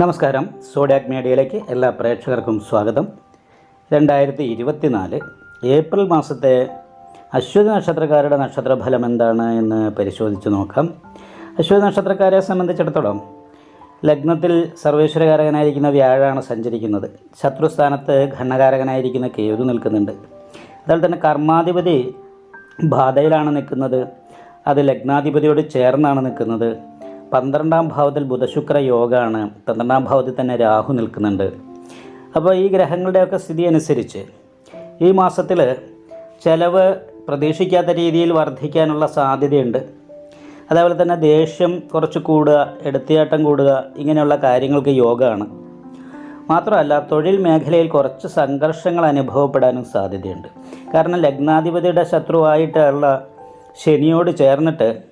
നമസ്കാരം. സോഡാക് മീഡിയയിലേക്ക് എല്ലാ പ്രേക്ഷകർക്കും സ്വാഗതം. രണ്ടായിരത്തി ഇരുപത്തിനാല് ഏപ്രിൽ മാസത്തെ അശ്വതി നക്ഷത്രക്കാരുടെ നക്ഷത്രഫലം എന്താണ് എന്ന് പരിശോധിച്ച് നോക്കാം. അശ്വതി നക്ഷത്രക്കാരെ സംബന്ധിച്ചിടത്തോളം ലഗ്നത്തിൽ സർവേശ്വരകാരകനായിരിക്കുന്ന വ്യാഴാണ് സഞ്ചരിക്കുന്നത്. ശത്രുസ്ഥാനത്ത് ഘണ്ണകാരകനായിരിക്കുന്ന കേതു നിൽക്കുന്നുണ്ട്. അതുപോലെ തന്നെ കർമാധിപതി ബാധയിലാണ് നിൽക്കുന്നത്. അത് ലഗ്നാധിപതിയോട് ചേർന്നാണ് നിൽക്കുന്നത്. പന്ത്രണ്ടാം ഭാവത്തിൽ ബുധശുക്ര യോഗമാണ് പന്ത്രണ്ടാം ഭാവത്തിൽ തന്നെ രാഹു നിൽക്കുന്നുണ്ട്. അപ്പോൾ ഈ ഗ്രഹങ്ങളുടെയൊക്കെ സ്ഥിതി അനുസരിച്ച് ഈ മാസത്തിൽ ചിലവ് പ്രതീക്ഷിക്കാത്ത രീതിയിൽ വർദ്ധിക്കാനുള്ള സാധ്യതയുണ്ട്. അതേപോലെ തന്നെ ദേഷ്യം കുറച്ച് കൂടുക എടുത്തിയാട്ടം കൂടുക ഇങ്ങനെയുള്ള കാര്യങ്ങൾക്ക് യോഗമാണ് മാത്രമല്ല തൊഴിൽ മേഖലയിൽ കുറച്ച് സംഘർഷങ്ങൾ അനുഭവപ്പെടാനും സാധ്യതയുണ്ട്. കാരണം ലഗ്നാധിപതിയുടെ ശത്രുവായിട്ടുള്ള ശനിയോട് ചേർന്നിട്ട്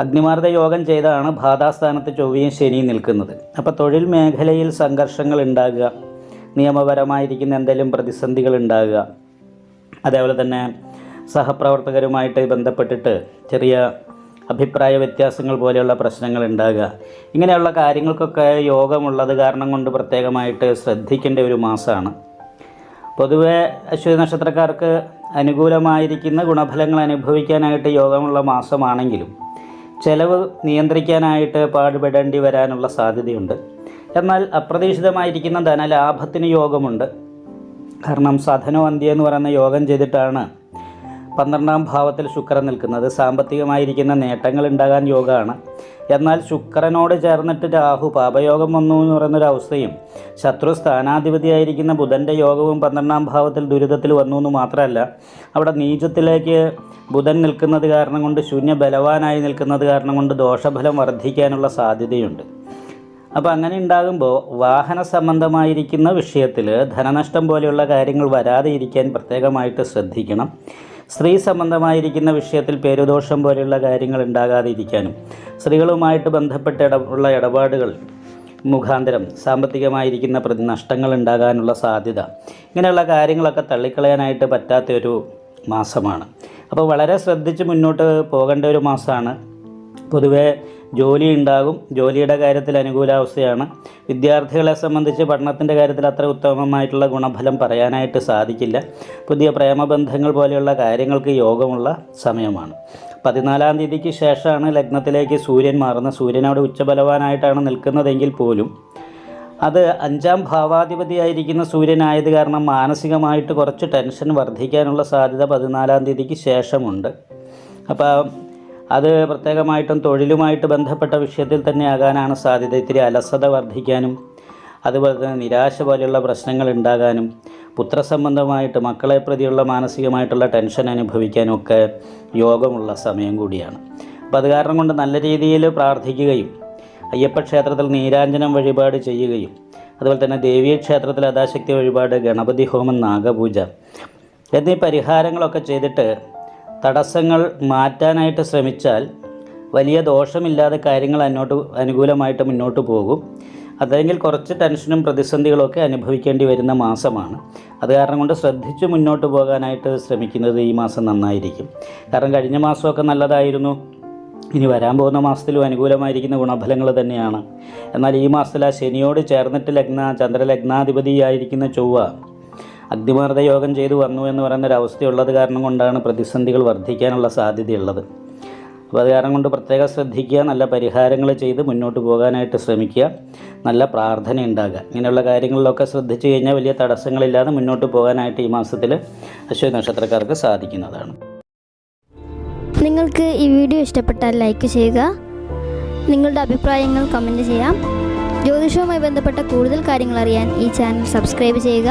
അഗ്നിമാർദ്ദ യോഗം ചെയ്താണ് ബാധാസ്ഥാനത്ത് ചൊവ്വയും ശനിയും നിൽക്കുന്നത്. അപ്പോൾ തൊഴിൽ മേഖലയിൽ സംഘർഷങ്ങൾ ഉണ്ടാകുക നിയമപരമായിരിക്കുന്ന എന്തെങ്കിലും പ്രതിസന്ധികൾ ഉണ്ടാകുക അതേപോലെ തന്നെ സഹപ്രവർത്തകരുമായിട്ട് ബന്ധപ്പെട്ടിട്ട് ചെറിയ അഭിപ്രായ വ്യത്യാസങ്ങൾ പോലെയുള്ള പ്രശ്നങ്ങൾ ഉണ്ടാകുക. ഇങ്ങനെയുള്ള കാര്യങ്ങൾക്കൊക്കെ യോഗമുള്ളത് കാരണം കൊണ്ട് പ്രത്യേകമായിട്ട് ശ്രദ്ധിക്കേണ്ട ഒരു മാസമാണ്. പൊതുവെ അശ്വതി നക്ഷത്രക്കാർക്ക് അനുകൂലമായിരിക്കുന്ന ഗുണഫലങ്ങൾ അനുഭവിക്കാനായിട്ട് യോഗമുള്ള മാസമാണെങ്കിലും ചെലവ് നിയന്ത്രിക്കാനായിട്ട് പാടുപെടേണ്ടി വരാനുള്ള സാധ്യതയുണ്ട്. എന്നാൽ അപ്രതീക്ഷിതമായിരിക്കുന്ന ധനലാഭത്തിന് യോഗമുണ്ട്. കാരണം സധനോ അന്ത്യ എന്ന് പറയുന്ന യോഗം ചെയ്തിട്ടാണ് പന്ത്രണ്ടാം ഭാവത്തിൽ ശുക്രൻ നിൽക്കുന്നത് സാമ്പത്തികമായിരിക്കുന്ന നേട്ടങ്ങൾ ഉണ്ടാകാൻ യോഗമാണ് എന്നാൽ ശുക്രനോട് ചേർന്നിട്ട് രാഹു പാപയോഗം വന്നു എന്ന് പറയുന്നൊരു അവസ്ഥയും ശത്രു സ്ഥാനാധിപതിയായിരിക്കുന്ന ബുധന്റെ യോഗവും പന്ത്രണ്ടാം ഭാവത്തിൽ ദുരിതത്തിൽ വന്നു എന്ന് മാത്രമല്ല അവിടെ നീചത്തിലേക്ക് ബുധൻ നിൽക്കുന്നത് കാരണം കൊണ്ട് ശൂന്യ ബലവാനായി നിൽക്കുന്നത് കാരണം കൊണ്ട് ദോഷഫലം വർദ്ധിക്കാനുള്ള സാധ്യതയുണ്ട്. അപ്പോൾ അങ്ങനെ ഉണ്ടാകുമ്പോൾ വാഹന സംബന്ധമായിരിക്കുന്ന വിഷയത്തിൽ ധനനഷ്ടം പോലെയുള്ള കാര്യങ്ങൾ വരാതെ ഇരിക്കാൻ പ്രത്യേകമായിട്ട് ശ്രദ്ധിക്കണം. സ്ത്രീ സംബന്ധമായിരിക്കുന്ന വിഷയത്തിൽ പേരുദോഷം പോലെയുള്ള കാര്യങ്ങൾ ഉണ്ടാകാതിരിക്കാനും സ്ത്രീകളുമായിട്ട് ബന്ധപ്പെട്ട ഉള്ള ഇടപാടുകൾ മുഖാന്തരം സാമ്പത്തികമായിരിക്കുന്ന പ്രതി നഷ്ടങ്ങൾ ഉണ്ടാകാനുള്ള സാധ്യത ഇങ്ങനെയുള്ള കാര്യങ്ങളൊക്കെ തള്ളിക്കളയാനായിട്ട് പറ്റാത്തൊരു മാസമാണ്. അപ്പോൾ വളരെ ശ്രദ്ധിച്ച് മുന്നോട്ട് പോകേണ്ട ഒരു മാസമാണ്. പൊതുവേ ജോലി ഉണ്ടാകും. ജോലിയുടെ കാര്യത്തിൽ അനുകൂലാവസ്ഥയാണ്. വിദ്യാർത്ഥികളെ സംബന്ധിച്ച് പഠനത്തിന്റെ കാര്യത്തിൽ അത്ര ഉത്തമമായിട്ടുള്ള ഗുണഫലം പറയാനായിട്ട് സാധിക്കില്ല. പുതിയ പ്രേമബന്ധങ്ങൾ പോലെയുള്ള കാര്യങ്ങൾക്ക് യോഗമുള്ള സമയമാണ്. പതിനാലാം തീയതിക്ക് ശേഷമാണ് ലഗ്നത്തിലേക്ക് സൂര്യൻ മാറുന്നത്. സൂര്യൻ അവിടെ ഉച്ചബലവാനായിട്ടാണ് നിൽക്കുന്നതെങ്കിൽ പോലും അത് അഞ്ചാം ഭാവാധിപതിയായിരിക്കുന്ന സൂര്യനായത് കാരണം മാനസികമായിട്ട് കുറച്ച് ടെൻഷൻ വർദ്ധിക്കാനുള്ള സാധ്യത പതിനാലാം തീയതിക്ക് ശേഷമുണ്ട്. അപ്പോൾ അത് പ്രത്യേകമായിട്ടും തൊഴിലുമായിട്ട് ബന്ധപ്പെട്ട വിഷയത്തിൽ തന്നെ ആകാനാണ് സാധ്യത. ഇത്തിരി അലസത വർദ്ധിക്കാനും അതുപോലെ തന്നെ നിരാശ പോലെയുള്ള പ്രശ്നങ്ങൾ ഉണ്ടാകാനും പുത്രസംബന്ധമായിട്ട് മക്കളെ പ്രതിയുള്ള മാനസികമായിട്ടുള്ള ടെൻഷൻ അനുഭവിക്കാനും ഒക്കെ യോഗമുള്ള സമയം കൂടിയാണ്. അപ്പോൾ അത് കാരണം കൊണ്ട് നല്ല രീതിയിൽ പ്രാർത്ഥിക്കുകയും അയ്യപ്പ ക്ഷേത്രത്തിൽ നീരാഞ്ജനം വഴിപാട് ചെയ്യുകയും അതുപോലെ തന്നെ ദേവീ ക്ഷേത്രത്തിൽ അഥാശക്തി വഴിപാട് ഗണപതി ഹോമം നാഗപൂജ എന്നീ പരിഹാരങ്ങളൊക്കെ ചെയ്തിട്ട് തടസ്സങ്ങൾ മാറ്റാനായിട്ട് ശ്രമിച്ചാൽ വലിയ ദോഷമില്ലാതെ കാര്യങ്ങൾ അന്നോട്ട് അനുകൂലമായിട്ട് മുന്നോട്ട് പോകും. അതല്ലെങ്കിൽ കുറച്ച് ടെൻഷനും പ്രതിസന്ധികളൊക്കെ അനുഭവിക്കേണ്ടി വരുന്ന മാസമാണ്. അത് കാരണം കൊണ്ട് ശ്രദ്ധിച്ച് മുന്നോട്ട് പോകാനായിട്ട് ശ്രമിക്കുന്നത് ഈ മാസം നന്നായിരിക്കും. കാരണം കഴിഞ്ഞ മാസമൊക്കെ നല്ലതായിരുന്നു. ഇനി വരാൻ പോകുന്ന മാസത്തിലും അനുകൂലമായിരിക്കുന്ന ഗുണഫലങ്ങൾ തന്നെയാണ്. എന്നാൽ ഈ മാസത്തിൽ ആ ശനിയോട് ചേർന്നിട്ട് ലഗ്ന ചന്ദ്രലഗ്നാധിപതിയായിരിക്കുന്ന ചൊവ്വ അഗ്നിമാർദ്ദ യോഗം ചെയ്തു വന്നു എന്ന് പറയുന്ന ഒരു അവസ്ഥയുള്ളത് കാരണം കൊണ്ടാണ് പ്രതിസന്ധികൾ വർദ്ധിക്കാനുള്ള സാധ്യതയുള്ളത്. അപ്പോൾ അത് കാരണം കൊണ്ട് പ്രത്യേകം ശ്രദ്ധിക്കുക നല്ല പരിഹാരങ്ങൾ ചെയ്ത് മുന്നോട്ട് പോകാനായിട്ട് ശ്രമിക്കുക നല്ല പ്രാർത്ഥന ഉണ്ടാകുക. ഇങ്ങനെയുള്ള കാര്യങ്ങളിലൊക്കെ ശ്രദ്ധിച്ചു കഴിഞ്ഞാൽ വലിയ തടസ്സങ്ങളില്ലാതെ മുന്നോട്ട് പോകാനായിട്ട് ഈ മാസത്തിൽ അശ്വതി നക്ഷത്രക്കാർക്ക് സാധിക്കുന്നതാണ്. നിങ്ങൾക്ക് ഈ വീഡിയോ ഇഷ്ടപ്പെട്ടാൽ ലൈക്ക് ചെയ്യുക. നിങ്ങളുടെ അഭിപ്രായങ്ങൾ കമന്റ് ചെയ്യാം. ജ്യോതിഷവുമായി ബന്ധപ്പെട്ട കൂടുതൽ കാര്യങ്ങൾ അറിയാൻ ഈ ചാനൽ സബ്സ്ക്രൈബ് ചെയ്യുക.